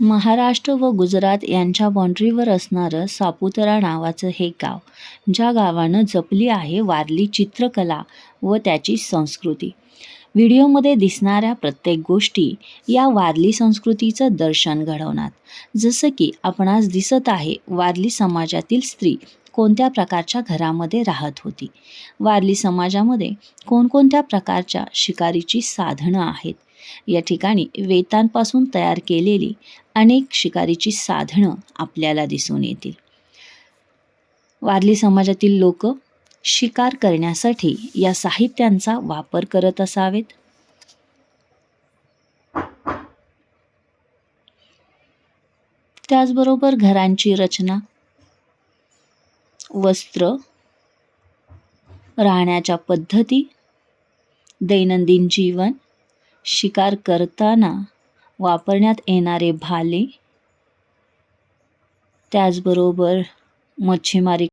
महाराष्ट्र व गुजरात यांच्या बाँड्रीवर असणारं सापुतारा नावाचं हे गाव ज्या गावानं जपली आहे वारली चित्रकला व त्याची संस्कृती. व्हिडिओमध्ये दिसणाऱ्या प्रत्येक गोष्टी या वारली संस्कृतीचं दर्शन घडवणार. जसं की आपणास दिसत आहे वारली समाजातील स्त्री कोणत्या प्रकारच्या घरामध्ये राहत होती? वारली समाजामध्ये कोणकोणत्या प्रकारच्या शिकारीची साधनं आहेत? या ठिकाणी वेतांपासून तयार केलेली अनेक शिकारीची साधनं आपल्याला दिसून येतील. वारली समाजातील लोक शिकार करण्यासाठी या साहित्यांचा वापर करत असावेत. त्याचबरोबर घरांची रचना वस्त्र राहण्याच्या पद्धती दैनंदिन जीवन शिकार करताना वापरण्यात येणारे भाले? त्याचबरोबर मच्छीमारी